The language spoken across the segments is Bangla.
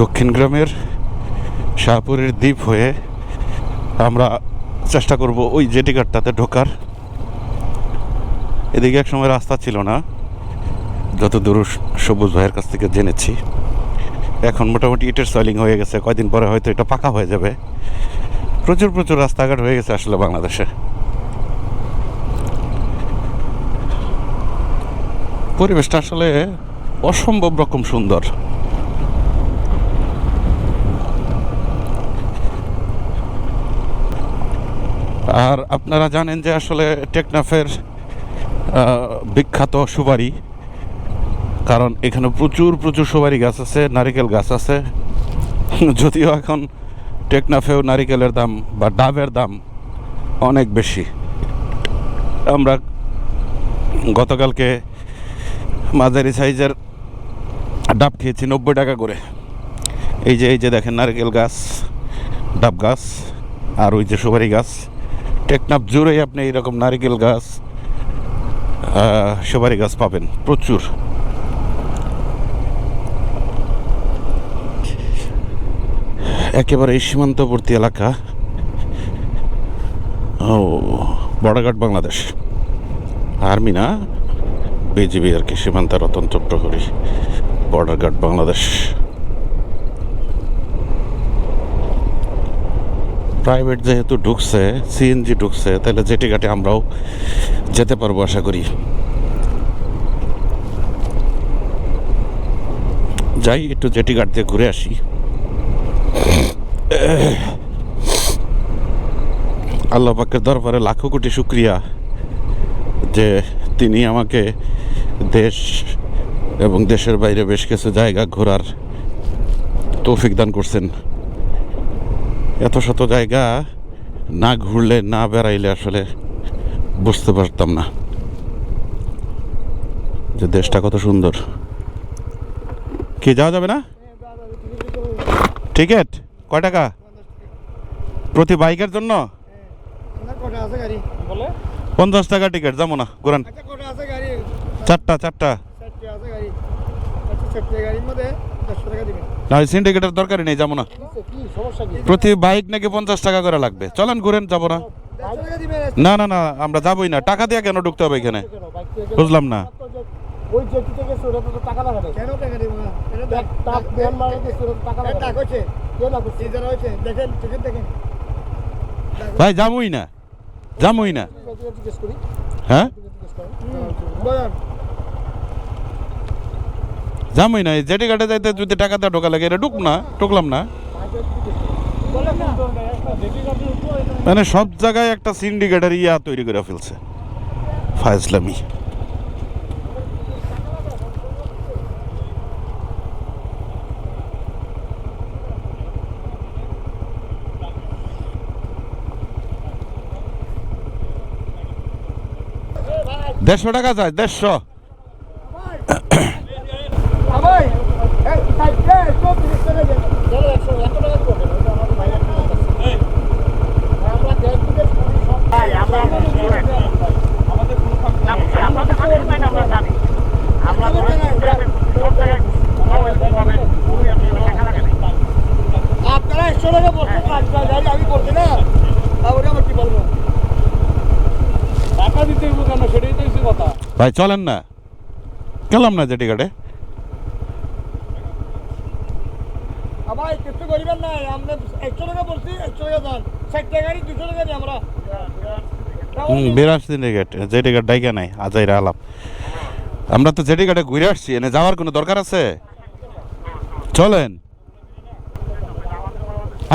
দক্ষিণ গ্রামের শাহপুরের দ্বীপ হয়ে আমরা চেষ্টা করব ওই জেটিঘাটটাতে ঢোকার। এদিকে এক সময় রাস্তা ছিল না, যত দূর সবুজ ভাইয়ের কাছ থেকে জেনেছি। এখন মোটামুটি ইটের সয়েলিং হয়ে গেছে, কয়দিন পরে হয়তো এটা পাকা হয়ে যাবে। প্রচুর প্রচুর রাস্তাঘাট হয়ে গেছে আসলে বাংলাদেশে। পরিবেশটা আসলে অসম্ভব রকম সুন্দর। আর আপনারা জানেন যে আসলে টেকনাফের বিখ্যাত সুপারি, কারণ এখানে প্রচুর প্রচুর সুপারি গাছ আছে, নারিকেল গাছ আছে। যদিও এখন টেকনাফেও নারিকেলের দাম বা ডাবের দাম অনেক বেশি। আমরা গতকালকে মাঝারি সাইজের ডাব খেয়েছি, নব্বই টাকা করে। এই যে এই যে দেখেন, নারকেল গাছ, ডাব গাছ, আর ওই যে সুপারি গাছ। টেকনাফ জুড়েই আপনি এইরকম নারকেল গাছ সুপারি গাছ পাবেন, প্রচুর। একেবারে সীমান্তবর্তী এলাকা। ও, বড়ঘাট, বাংলাদেশ। আর্মি না? বিজিবি আর কি সীমান্ত রতন বর্ডার গার্ড বাংলাদেশ। প্রাইভেট যেহেতু ঢুকছে সিএনজি ঢুকছে, তাহলে জেটি ঘাটে আমরাও যেতে পারব আশা করি। যাই, একটু জেটি ঘাট দিয়ে ঘুরে আসি। আল্লাহ পাকের দরবারে লাখো কোটি শুক্রিয়া যে তিনি আমাকে দেশ এবং দেশের বাইরে বেশ কিছু জায়গা ঘোরার তৌফিক দান করছেন। এত শত জায়গা না ঘুরলে না বেড়াইলে আসলে বুঝতে পারতাম না যে দেশটা কত সুন্দর। কি যাওয়া যাবে না? টিকিট? কয় টাকা? প্রতি বাইকের জন্য? পঞ্চাশ টাকা টিকিট যাব না ঘুরান। আচ্ছা চারটা চারটা। আছে গাড়ি। না সিন্ডিকেটের দরকারই নেই যাব না। কি সমস্যা কি? প্রতি বাইক নাকি পঞ্চাশ টাকা করে লাগবে। চলেন ঘুরেন যাব না। না না না আমরা যাবোই না। টাকা দিয়ে কেন ঢুকতে হবে এখানে? বুঝলাম না। ভাই যাবোই না। যাবোই না। হ্যাঁ? জিজ্ঞেস করি বলেন যাবোই না জেটি ঘাটে যাইতে যদি টাকা দিয়ে ঢোকা লাগে, এটা ঢুক না, ঢুকলাম না। যেটি মানে সব জায়গায় একটা সিন্ডিকেটের ইয়া তৈরি করে ফেলছে ফাইজলামি দেড়শো টাকা চাই, দেড়শো। ভাই চলেন না। গেলাম না জেটি ঘাটে ভাই কিছু করিবেন না আমরা একশো টাকা বলছি একশো টাকা দান। চারটে গাড়ি দুশো টাকা দিই আমরা। হুম বিরাট জেটি ঘাট ডাইকা নাই আজাইরা আলাপ। আমরা তো জেটি ঘাটে ঘুরে আসছি এনে যাওয়ার কোনো দরকার আছে? চলেন।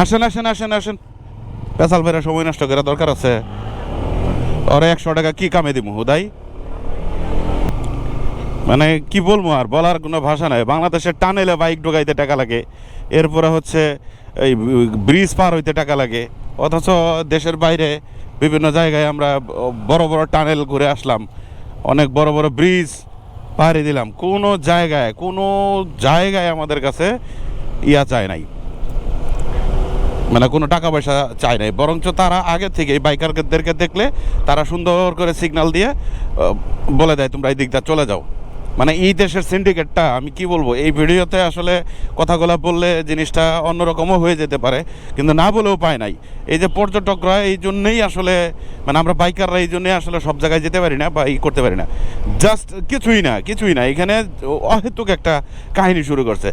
আসেন আসেন আসেন আসেন। পেশাল বেড়া সময় নষ্ট করা দরকার আছে। ওরে একশো টাকা কি কামে দিব হুদাই? মানে কি বলব আর, বলার কোনো ভাষা নাই। বাংলাদেশের টানেলে বাইক ঢোকাইতে টাকা লাগে, এরপরে হচ্ছে এই ব্রিজ পার হইতে টাকা লাগে। অথচ দেশের বাইরে বিভিন্ন জায়গায় আমরা বড় বড় টানেল ঘুরে আসলাম, অনেক বড় বড় ব্রিজ পাড়ি দিলাম। কোনো জায়গায় কোনো জায়গায় আমাদের কাছে ইয়া চায় নাই। মানে কোনো টাকা পয়সা চায় নাই। বরঞ্চ তারা আগে থেকে এই বাইকারদেরকে দেখলে তারা সুন্দর করে সিগন্যাল দিয়ে বলে দেয়, তোমরা এই দিকটা চলে যাও। মানে এই দেশের সিন্ডিকেটটা আমি কি বলব, এই ভিডিওতে আসলে কথাগুলো বললে জিনিসটা অন্যরকমও হয়ে যেতে পারে, কিন্তু না বলেও পায় নাই। এই যে পর্যটকরা এই জন্যেই আসলে মানে আমরা বাইকাররা এই জন্যই আসলে সব জায়গায় যেতে পারি না বা ই করতে পারি না। জাস্ট কিছুই না কিছুই না, এখানে অহেতুক একটা কাহিনী শুরু করছে।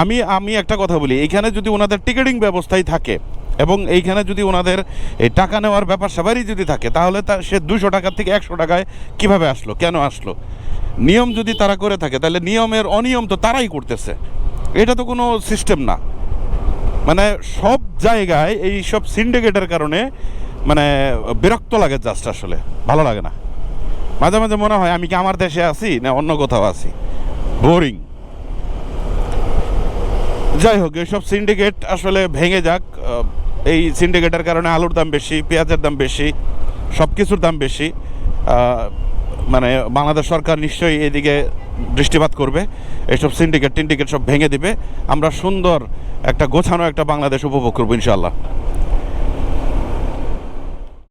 আমি আমি একটা কথা বলি, এখানে যদি ওনাদের টিকিটিং ব্যবস্থাই থাকে, এবং এইখানে যদি ওনাদের এই টাকা নেওয়ার ব্যাপার সবারই যদি থাকে, তাহলে তা সে দুশো টাকার থেকে একশো টাকায় কীভাবে আসলো, কেন আসলো? নিয়ম যদি তারা করে থাকে, তাহলে নিয়মের অনিয়ম তো তারাই করতেছে। এটা তো কোনো সিস্টেম না। মানে সব জায়গায় এই সব সিন্ডিকেটের কারণে মানে বিরক্ত লাগে জাস্ট আসলে। ভালো লাগে না। মাঝে মাঝে মনে হয়, আমি কি আমার দেশে আছি না অন্য কোথাও আছি? বোরিং যাই হোক, এইসব সিন্ডিকেট আসলে ভেঙে যাক। এই সিন্ডিকেটের কারণে আলুর দাম বেশি, পেঁয়াজের দাম বেশি সব কিছুর দাম বেশি। মানে বাংলাদেশ সরকার নিশ্চয়ই এদিকে দৃষ্টিপাত করবে। এইসব সিন্ডিকেট টিন্ডিকেট সব ভেঙে দিবে। আমরা সুন্দর একটা গোছানো একটা বাংলাদেশ উপভোগ করব ইনশাল্লাহ